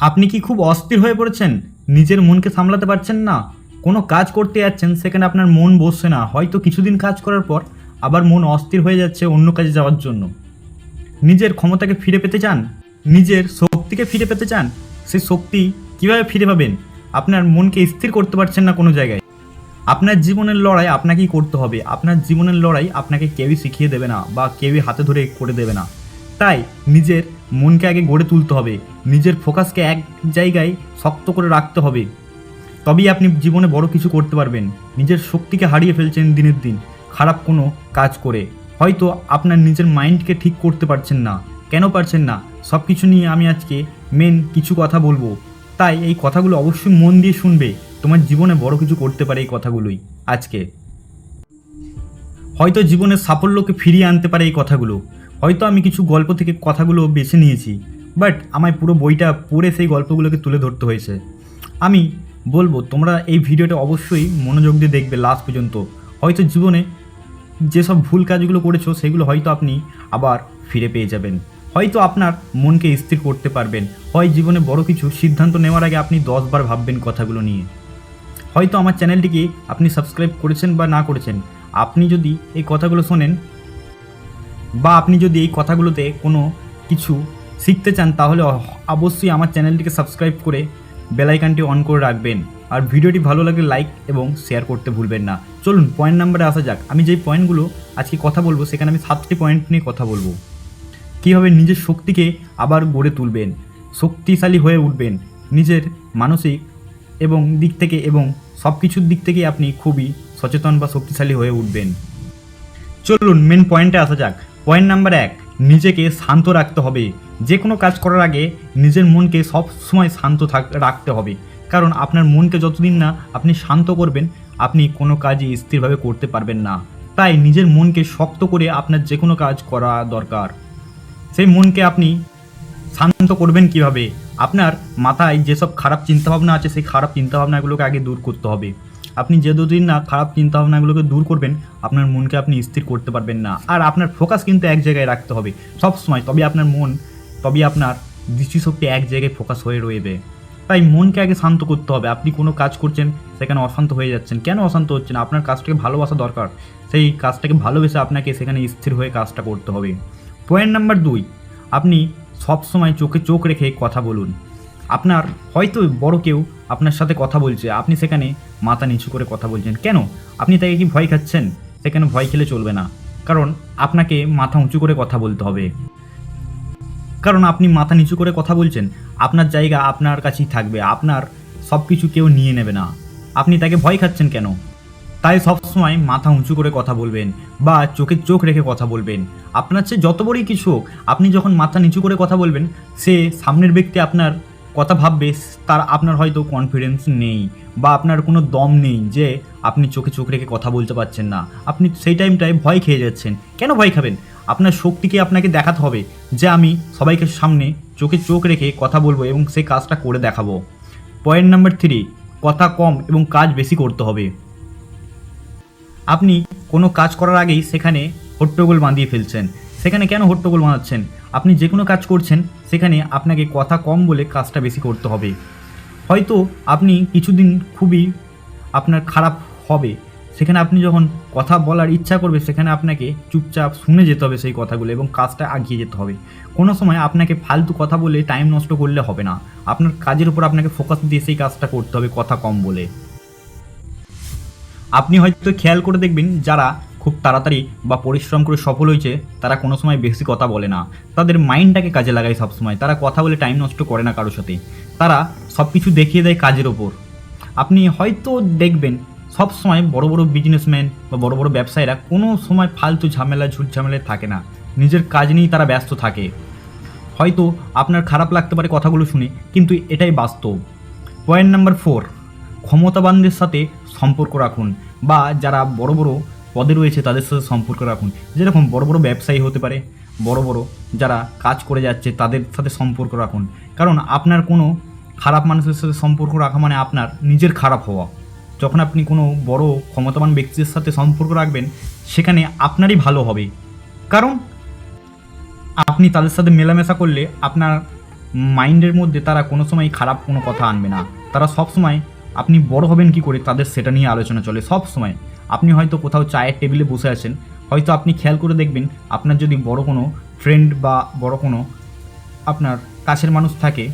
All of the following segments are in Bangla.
আপনি কি খুব অস্থির হয়ে পড়েছেন? নিজের মনকে সামলাতে পারছেন না। কোনো কাজ করতে যাচ্ছেন, সেখানে আপনার মন বসছে না। হয়তো কিছুদিন কাজ করার পর আবার মন অস্থির হয়ে যাচ্ছে অন্য কাজে যাওয়ার জন্য। নিজের ক্ষমতাকে ফিরে পেতে চান? নিজের শক্তিকে ফিরে পেতে চান? সেই শক্তি কীভাবে ফিরে পাবেন? আপনার মনকে স্থির করতে পারছেন না কোনো জায়গায়। আপনার জীবনের লড়াই আপনাকেই করতে হবে। আপনার জীবনের লড়াই আপনাকে কেউই শিখিয়ে দেবে না বা কেউই হাতে ধরে করে দেবে না। তাই নিজের মনকে আগে গড়ে তুলতে হবে। নিজের ফোকাসকে এক জায়গায় শক্ত করে রাখতে হবে। তবেই আপনি জীবনে বড় কিছু করতে পারবেন। নিজের শক্তিকে হারিয়ে ফেলছেন দিনের দিন। খারাপ কোনো কাজ করে। হয়তো আপনার নিজের মাইন্ডকে ঠিক করতে পারছেন না। কেন পারছেন না? সব কিছু নিয়ে আমি আজকে মেন কিছু কথা বলব। তাই এই কথাগুলো অবশ্যই মন দিয়ে শুনবে। তোমার জীবনে বড় কিছু করতে পারে এই কথাগুলোই আজকে। হয়তো জীবনের সাফল্যকে ফিরিয়ে আনতে পারে এই কথাগুলো। হয়তো আমি কিছু গল্প থেকে কথাগুলো বেছে নিয়েছি বাট আমায় পুরো বইটা পড়ে সেই গল্পগুলোকে তুলে ধরতে হয়েছে। আমি বলব, তোমরা এই ভিডিওটা অবশ্যই মনোযোগ দিয়ে দেখবে লাস্ট পর্যন্ত। হয়তো জীবনে যেসব ভুল কাজগুলো করেছ, সেগুলো হয়তো আপনি আবার ফিরে পেয়ে যাবেন। হয়তো আপনার মনকে স্থির করতে পারবেন। হয় জীবনে বড় কিছু সিদ্ধান্ত নেওয়ার আগে আপনি দশবার ভাববেন কথাগুলো নিয়ে। হয়তো আমার চ্যানেলটিকে আপনি সাবস্ক্রাইব করেছেন বা না করেছেন। আপনি যদি এই কথাগুলো শোনেন বা আপনি যদি এই কথাগুলোতে কোনো কিছু শিখতে চান, তাহলে অবশ্যই আমার চ্যানেলটিকে সাবস্ক্রাইব করে বেলাইকানটি অন করে রাখবেন। আর ভিডিওটি ভালো লাগলে লাইক এবং শেয়ার করতে ভুলবেন না। চলুন পয়েন্ট নাম্বারে আসা যাক। আমি যেই পয়েন্টগুলো আজকে কথা বলব, সেখানে আমি সাতটি পয়েন্ট নিয়ে কথা বলব। কীভাবে নিজের শক্তিকে আবার গড়ে তুলবেন, শক্তিশালী হয়ে উঠবেন, নিজের মানসিক এবং দিক থেকে এবং সব কিছুর দিক থেকে আপনি খুবই সচেতন বা শক্তিশালী হয়ে উঠবেন। চলুন মেন পয়েন্টে আসা যাক। পয়েন্ট নাম্বার এক, নিজেকে শান্ত রাখতে হবে। যে কোনো কাজ করার আগে নিজের মনকে সব সময় শান্ত থাক, রাখতে হবে। কারণ আপনার মনকে যতদিন না আপনি শান্ত করবেন, আপনি কোনো কাজই স্থিরভাবে করতে পারবেন না। তাই নিজের মনকে শক্ত করে আপনার যে কোনো কাজ করা দরকার। সেই মনকে আপনি শান্ত করবেন কীভাবে? আপনার মাথায় যেসব খারাপ চিন্তাভাবনা আছে, সেই খারাপ চিন্তাভাবনাগুলোকে আগে দূর করতে হবে। আপনি যে দুদিন না খারাপ চিন্তাভাবনাগুলোকে দূর করবেন, আপনার মনকে আপনি স্থির করতে পারবেন না। আর আপনার ফোকাস কিন্তু এক জায়গায় রাখতে হবে। সব সময় তবে আপনার মন তবে আপনার দৃষ্টিশক্তি এক জায়গায় ফোকাস হয়ে রয়েবে তাই মনকে আগে শান্ত করতে হবে। আপনি কোনো কাজ করছেন, সেখানে অশান্ত হয়ে যাচ্ছেন। কেন অশান্ত হচ্ছেন? আপনার কাজটাকে ভালোবাসা দরকার। সেই কাজটাকে ভালোবেসে আপনাকে সেখানে স্থির হয়ে কাজটা করতে হবে। পয়েন্ট নাম্বার দুই, আপনি সব সময় চোখে চোখ রেখে কথা বলুন। আপনার হয়তো বড় কেউ আপনার সাথে কথা বলছে, আপনি সেখানে মাথা নিচু করে কথা বলছেন। কেন? আপনি তাকে কি ভয় খাচ্ছেন? সেখানে ভয় খেলে চলবে না? কারণ আপনাকে মাথা উঁচু করে কথা বলতে হবে। কারণ আপনি মাথা নিচু করে কথা বলছেন, আপনার জায়গা আপনার কাছেই থাকবে, আপনার সব কিছু কেউ নিয়ে নেবে না। আপনি তাকে ভয় খাচ্ছেন কেন? তাই সবসময় মাথা উঁচু করে কথা বলবেন বা চোখে চোখ রেখে কথা বলবেন। আপনার চেয়ে যত বড়ই কিছু হোক, আপনি যখন মাথা নিচু করে কথা বলবেন, সে সামনের ব্যক্তি আপনার কথা ভাববে তার আপনার হয়তো কনফিডেন্স নেই বা আপনার কোনো দম নেই যে আপনি চোখে চোখ রেখে কথা বলতে পারছেন না। আপনি সেই টাইমটায় ভয় খেয়ে যাচ্ছেন। কেন ভয় খাবেন? আপনার শক্তিকে আপনাকে দেখাতে হবে যে আমি সবাইকে সামনে চোখে চোখ রেখে কথা বলব এবং সেই কাজটা করে দেখাবো। পয়েন্ট নাম্বার থ্রি কথা কম এবং কাজ বেশি করতে হবে। আপনি কোনো কাজ করার আগেই সেখানে হট্টগোল বাঁধিয়ে ফেলছেন। সেখানে কেন হট্টগোল বাঁধাচ্ছেন? আপনি যে কোনো কাজ করছেন, সেখানে আপনাকে কথা কম বলে কাজটা বেশি করতে হবে। হয়তো আপনি কিছুদিন খুবই আপনার খারাপ হবে। সেখানে আপনি যখন কথা বলার ইচ্ছা করবে, সেখানে আপনাকে চুপচাপ শুনে যেতে হবে সেই কথাগুলো এবং কাজটা এগিয়ে যেতে হবে। কোনো সময় আপনাকে ফালতু কথা বলে টাইম নষ্ট করলে হবে না। আপনার কাজের উপর আপনাকে ফোকাস দিয়ে সেই কাজটা করতে হবে কথা কম বলে। আপনি হয়তো খেয়াল করে দেখবেন, যারা খুব তাড়াতাড়ি বা পরিশ্রম করে সফল হয়েছে, তারা কোনো সময় বেশি কথা বলে না। তাদের মাইন্ডটাকে কাজে লাগায় সবসময়। তারা কথা বলে টাইম নষ্ট করে না কারোর সাথে। তারা সব কিছু দেখিয়ে দেয় কাজের ওপর। আপনি হয়তো দেখবেন সব সময় বড় বড় বিজনেসম্যান বা বড় বড় ব্যবসায়ীরা কোনো সময় ফালতু ঝামেলা, ঝুট ঝামেলায় থাকে না। নিজের কাজ নিয়েই তারা ব্যস্ত থাকে। হয়তো আপনার খারাপ লাগতে পারে কথাগুলো শুনে, কিন্তু এটাই বাস্তব। পয়েন্ট নাম্বার ফোর ক্ষমতাবানদের সাথে সম্পর্ক রাখুন। বা যারা বড় বড় পদে রয়েছে তাদের সাথে সম্পর্ক রাখুন। যেরকম বড় বড় ব্যবসায়ী হতে পারে, বড় বড় যারা কাজ করে যাচ্ছে তাদের সাথে সম্পর্ক রাখুন। কারণ আপনার কোনো খারাপ মানুষের সাথে সম্পর্ক রাখা মানে আপনার নিজের খারাপ হওয়া। যখন আপনি কোনো বড় ক্ষমতাবান ব্যক্তির সাথে সম্পর্ক রাখবেন, সেখানে আপনারই ভালো হবে। কারণ আপনি তাদের সাথে মেলামেশা করলে আপনার মাইন্ডের মধ্যে তারা কোনো সময় খারাপ কোনো কথা আনবে না। তারা সব সময় আপনি বড় হবেন কি করে, তাদের সেটা নিয়ে আলোচনা চলে সব সময় আপনি হয়তো কোথাও চায়ের টেবিলে বসে আছেন, হয়তো আপনি খেয়াল করে দেখবেন আপনার যদি বড় কোনো ফ্রেন্ড বা বড় কোনো আপনার কাছের মানুষ থাকে,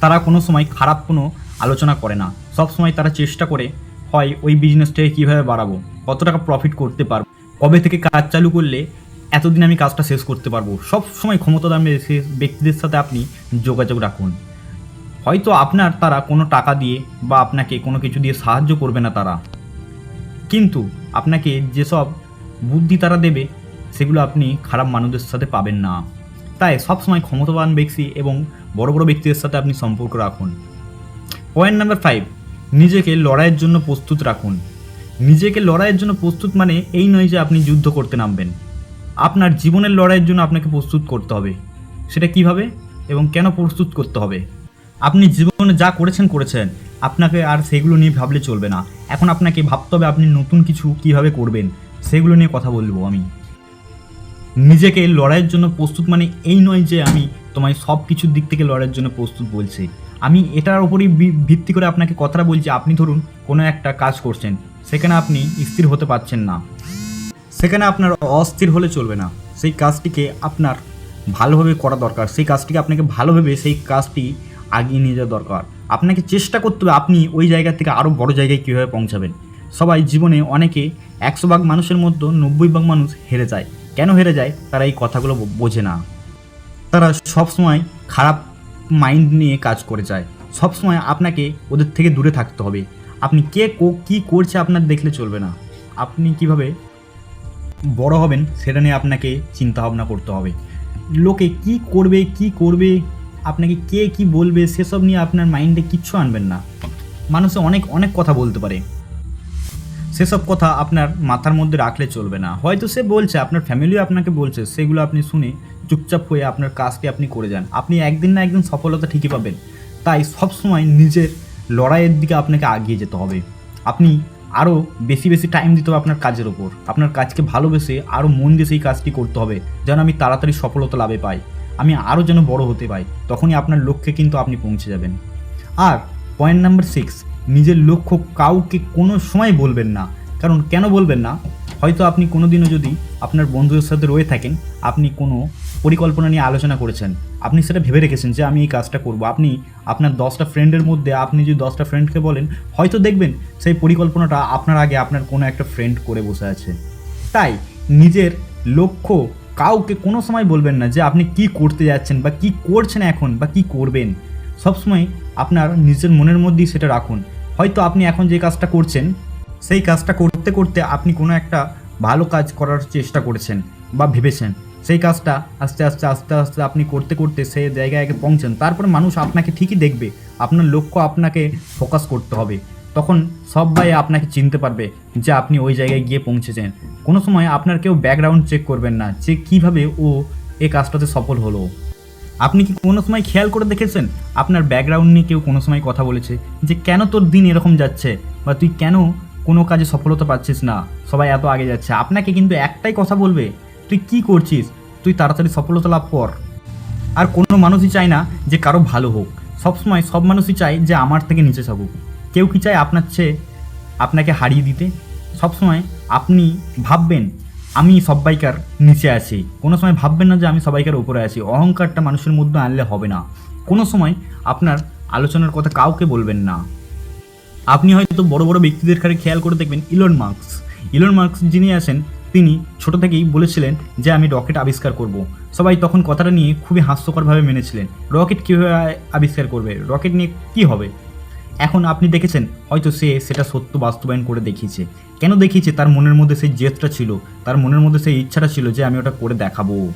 তারা কোনো সময় খারাপ কোনো আলোচনা করে না। সব সময় তারা চেষ্টা করে, হয় ওই বিজনেসটাকে কীভাবে বাড়াবো, কত টাকা প্রফিট করতে পারব, কবে থেকে কাজ চালু করলে এতদিন আমি কাজটা শেষ করতে পারব। সব সময় ক্ষমতাদার সে- ব্যক্তিদের সাথে আপনি যোগাযোগ রাখুন। হয়তো আপনার তারা কোনো টাকা দিয়ে বা আপনাকে কোনো কিছু দিয়ে সাহায্য করবে না তারা। কিন্তু আপনাকে যেসব বুদ্ধি তারা দেবে, সেগুলো আপনি খারাপ মানুষদের সাথে পাবেন না। তাই সবসময় ক্ষমতাবান ব্যক্তি এবং বড় বড় ব্যক্তিদের সাথে আপনি সম্পর্ক রাখুন। পয়েন্ট নাম্বার ফাইভ, নিজেকে লড়াইয়ের জন্য প্রস্তুত রাখুন। নিজেকে লড়াইয়ের জন্য প্রস্তুত মানে এই নয় যে আপনি যুদ্ধ করতে নামবেন। আপনার জীবনের লড়াইয়ের জন্য আপনাকে প্রস্তুত করতে হবে। সেটা কীভাবে এবং কেন প্রস্তুত করতে হবে? আপনি জীবনে যা করেছেন করেছেন। আপনাকে আর সেগুলো নিয়ে ভাবলে চলবে না। এখন আপনাকে ভাবতে হবে আপনি নতুন কিছু কীভাবে করবেন, সেগুলো নিয়ে কথা বলব আমি। নিজেকে লড়াইয়ের জন্য প্রস্তুত মানে এই নয় যে আমি তোমায় সব কিছুর দিক থেকে লড়াইয়ের জন্য প্রস্তুত বলছি। আমি এটার ওপরই ভিত্তি করে আপনাকে কথাটা বলছি। আপনি ধরুন কোনো একটা কাজ করছেন, সেখানে আপনি স্থির হতে পারছেন না। সেখানে আপনার অস্থির হলে চলবে না। সেই কাজটিকে আপনার ভালোভাবে করা দরকার। সেই কাজটিকে আপনাকে ভালোভাবে সেই কাজটি আগিয়ে নিয়ে যাওয়া দরকার। আপনাকে চেষ্টা করতে হবে আপনি ওই জায়গা থেকে আরও বড় জায়গায় কীভাবে পৌঁছাবেন। সবাই জীবনে অনেকে একশো ভাগ মানুষের মধ্যে নব্বই ভাগ মানুষ হেরে যায়। কেন হেরে যায়? তারা এই কথাগুলো বোঝে না। তারা সবসময় খারাপ মাইন্ড নিয়ে কাজ করে যায়। সবসময় আপনাকে ওদের থেকে দূরে থাকতে হবে। আপনি কে কো কী করছে আপনার দেখলে চলবে না। আপনি কীভাবে বড় হবেন সেটা নিয়ে আপনাকে চিন্তা ভাবনা করতে হবে। লোকে কি করবে কি করবে আপনাকে কে কি বলবে সেসব নিয়ে আপনার মাইন্ডে কিচ্ছু আনবেন না। মানুষে অনেক অনেক কথা বলতে পারে। সেসব কথা আপনার মাথার মধ্যে রাখলে চলবে না। হয়তো সে বলছে, আপনার ফ্যামিলিও আপনাকে বলছে, সেগুলো আপনি শুনে চুপচাপ হয়ে আপনার কাজটি আপনি করে যান। আপনি একদিন না একদিন সফলতা ঠিকই পাবেন। তাই সবসময় নিজের লড়াইয়ের দিকে আপনাকে আগিয়ে যেতে হবে। আপনি আরও বেশি বেশি টাইম দিতে হবে আপনার কাজের ওপর। আপনার কাজকে ভালোবেসে আরও মন দিয়ে সেই কাজটি করতে হবে, যেন আমি তাড়াতাড়ি সফলতা লাভে পাই। আমি আরও যেন বড় হতে পাই তখনই আপনার লক্ষ্যে কিন্তু আপনি পৌঁছে যাবেন। আর পয়েন্ট নাম্বার সিক্স নিজের লক্ষ্য কাউকে কোনো সময় বলবেন না। কারণ কেন বলবেন না? হয়তো আপনি কোনোদিনও যদি আপনার বন্ধুদের সাথে রয়ে থাকেন, আপনি কোনো পরিকল্পনা নিয়ে আলোচনা করেছেন, আপনি সেটা ভেবে রেখেছেন যে আমি এই কাজটা করব। আপনি আপনার দশটা ফ্রেন্ডের মধ্যে, আপনি যদি দশটা ফ্রেন্ডকে বলেন, হয়তো দেখবেন সেই পরিকল্পনাটা আপনার আগে আপনার কোনো একটা ফ্রেন্ড করে বসে আছে। তাই নিজের লক্ষ্য কাউকে কোনো সময় বলবেন না যে আপনি কি করতে যাচ্ছেন বা কি করছেন এখন বা কি করবেন। সবসময় আপনার নিজের মনের মধ্যেই সেটা রাখুন। হয়তো আপনি এখন যে কাজটা করছেন, সেই কাজটা করতে করতে আপনি কোনো একটা ভালো কাজ করার চেষ্টা করেছেন বা ভেবেছেন। সেই কাজটা আস্তে আস্তে আস্তে আস্তে আপনি করতে করতে সেই জায়গায় আগে পৌঁছেন। তারপরে মানুষ আপনাকে ঠিকই দেখবে। আপনার লক্ষ্য আপনাকে ফোকাস করতে হবে। তখন সবাই আপনাকে চিনতে পারবে যে আপনি ওই জায়গায় গিয়ে পৌঁছেছেন। কোনো সময় আপনার কেউ ব্যাকগ্রাউন্ড চেক করবেন না যে কীভাবে ও এ কাজটাতে সফল হলো। আপনি কি কোনো সময় খেয়াল করে দেখেছেন? আপনার ব্যাকগ্রাউন্ড নিয়ে কেউ কোনো সময় কথা বলেছে যে কেন তোর দিন এরকম যাচ্ছে বা তুই কেন কোনো কাজে সফলতা পাচ্ছিস না? সবাই এত আগে যাচ্ছে। আপনাকে কিন্তু একটাই কথা বলবে, তুই কি করছিস? তুই তাড়াতাড়ি সফলতা লাভ কর। আর কোনো মানুষই চায় না যে কারও ভালো হোক। সবসময় সব মানুষই চায় যে আমার থেকে নিচে থাকুক কেউ কি চায় আপনার চেয়ে আপনাকে হারিয়ে দিতে? সবসময় আপনি ভাববেন, আমি সবাইকার নিচে আছি। কোনো সময় ভাববেন না যে আমি সবাইকার উপরে আছি। অহংকারটা মানুষের মধ্যে আনলে হবে না। কোনো সময় আপনার আলোচনার কথা কাউকে বলবেন না। আপনি হয়তো বড় বড় ব্যক্তিদের কাছে খেয়াল করে দেখবেন ইলন মার্কস ইলন মার্কস যিনি আছেন, তিনি ছোট থেকেই বলেছিলেন যে, আমি রকেট আবিষ্কার করব। সবাই তখন কথাটা নিয়ে খুবই হাস্যকরভাবে মেনেছিলেন। রকেট কীভাবে আবিষ্কার করবে? রকেট নিয়ে কি হবে? এখন আপনি দেখেছেন, হয়তো সে সেটা সত্য বাস্তবায়ন করে দেখিয়েছে। কেন দেখিয়েছে? তার মনের মধ্যে সেই জেদটা ছিল, তার মনের মধ্যে সেই ইচ্ছাটা ছিল যে আমি ওটা করে দেখাবো।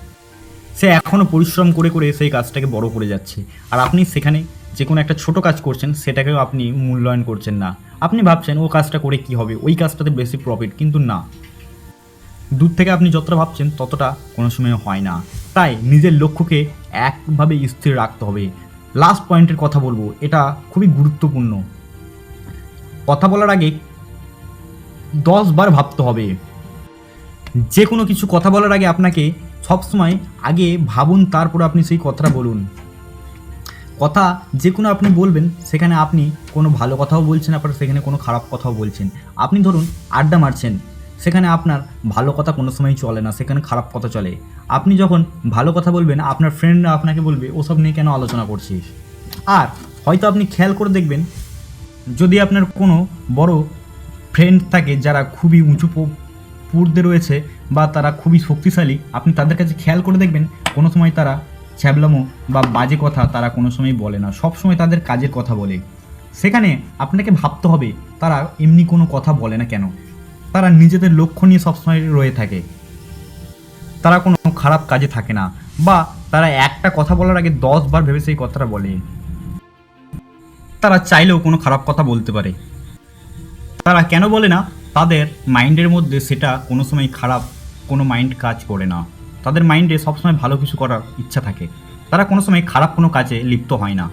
সে এখনও পরিশ্রম করে করে সেই কাজটাকে বড় করে যাচ্ছে। আর আপনি সেখানে যে কোনো একটা ছোট কাজ করছেন, সেটাকেও আপনি মূল্যায়ন করছেন না। আপনি ভাবছেন, ও কাজটা করে কি হবে? ওই কাজটাতে বেশি প্রফিট কিন্তু না। দূর থেকে আপনি যতটা ভাবছেন, ততটা কোনো সময় হয় না। তাই নিজের লক্ষ্যকে একভাবে স্থির রাখতে হবে। লাস্ট পয়েন্টের কথা বলব, এটা খুবই গুরুত্বপূর্ণ। কথা বলার আগে দশ বার ভাবতে হবে। যে কোনো কিছু কথা বলার আগে আপনাকে সবসময় আগে ভাবুন, তারপর আপনি সেই কথাটা বলুন। কথা যে কোনো আপনি বলবেন, সেখানে আপনি কোনো ভালো কথাও বলছেন, আবার সেখানে কোনো খারাপ কথাও বলছেন। আপনি ধরুন আড্ডা মারছেন সেখানে আপনার ভালো কথা কোনো সময় চলে না, সেখানে খারাপ কথা চলে। আপনি যখন ভালো কথা বলবেন, আপনার ফ্রেন্ডরা আপনাকে বলবে, ওসব নিয়ে কেন আলোচনা করছিস? আর হয়তো আপনি খেয়াল করে দেখবেন, যদি আপনার কোনো বড় ফ্রেন্ড থাকে যারা খুবই উঁচু পূর্দে রয়েছে বা তারা খুবই শক্তিশালী, আপনি তাদের কাছে খেয়াল করে দেখবেন, কোনো সময় তারা ছ্যাবলামো বা বাজে কথা তারা কোনো সময় বলে না, সব সময় তাদের কাজের কথা বলে। সেখানে আপনাকে ভাবতে হবে, তারা এমনি কোনো কথা বলে না কেন? তারা নিজেদের লক্ষ্য নিয়ে সবসময় রয়ে থাকে। তারা কোনো খারাপ কাজে থাকে না। বা তারা একটা কথা বলার আগে দশ বার ভেবে সেই কথাটা বলে। তারা চাইলেও কোনো খারাপ কথা বলতে পারে। তারা কেন বলে না? তাদের মাইন্ডের মধ্যে সেটা কোনো সময় খারাপ, কোনো মাইন্ড কাজ করে না। তাদের মাইন্ডে সবসময় ভালো কিছু করার ইচ্ছা থাকে। তারা কোনো সময় খারাপ কোনো কাজে লিপ্ত হয় না।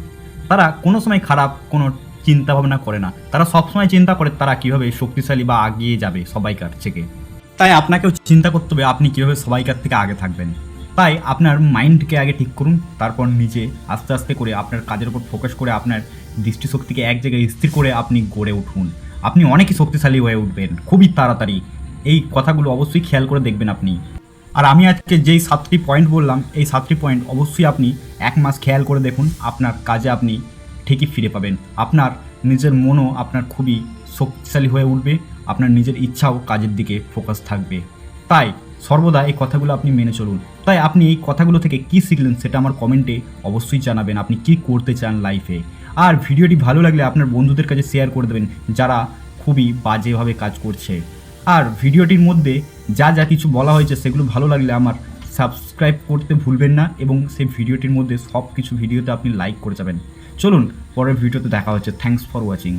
তারা কোনো সময় খারাপ কোনো চিন্তা ভাবনা করে না। তারা সবসময় চিন্তা করে তারা কীভাবে শক্তিশালী বা আগিয়ে যাবে সবাইকার থেকে। তাই আপনাকেও চিন্তা করতে হবে আপনি কীভাবে সবাইকার থেকে আগে থাকবেন। তাই আপনার মাইন্ডকে আগে ঠিক করুন, তারপর নিজে আস্তে আস্তে করে আপনার কাজের উপর ফোকাস করে আপনার দৃষ্টিশক্তিকে এক জায়গায় স্থির করে আপনি গড়ে উঠুন। আপনি অনেকই শক্তিশালী হয়ে উঠবেন, খুবই তাড়াতাড়ি। এই কথাগুলো অবশ্যই খেয়াল করে দেখবেন আপনি। আর আমি আজকে যেই সাতটি পয়েন্ট বললাম, এই সাতটি পয়েন্ট অবশ্যই আপনি এক মাস খেয়াল করে দেখুন, আপনার কাজে আপনি ঠিকই ফিরে পাবেন। আপনার নিজের মনও আপনার খুবই শক্তিশালী হয়ে উঠবে, আপনার নিজের ইচ্ছাও কাজের দিকে ফোকাস থাকবে। তাই সর্বদা এই কথাগুলো আপনি মেনে চলুন। তাই আপনি এই কথাগুলো থেকে কি শিখলেন সেটা আমার কমেন্টে অবশ্যই জানাবেন আপনি কি করতে চান লাইফে আর ভিডিওটি ভালো লাগলে আপনার বন্ধুদের কাছে শেয়ার করে দেবেন যারা খুবই বাজেভাবে কাজ করছে। আর ভিডিওটির মধ্যে যা যা কিছু বলা হয়েছে সেগুলো ভালো লাগলে আমার সাবস্ক্রাইব করতে ভুলবেন না এবং সেই ভিডিওটির মধ্যে সব কিছু ভিডিওতে আপনি লাইক করে যাবেন। চলুন পরের ভিডিওতে দেখা হচ্ছে। Thanks for watching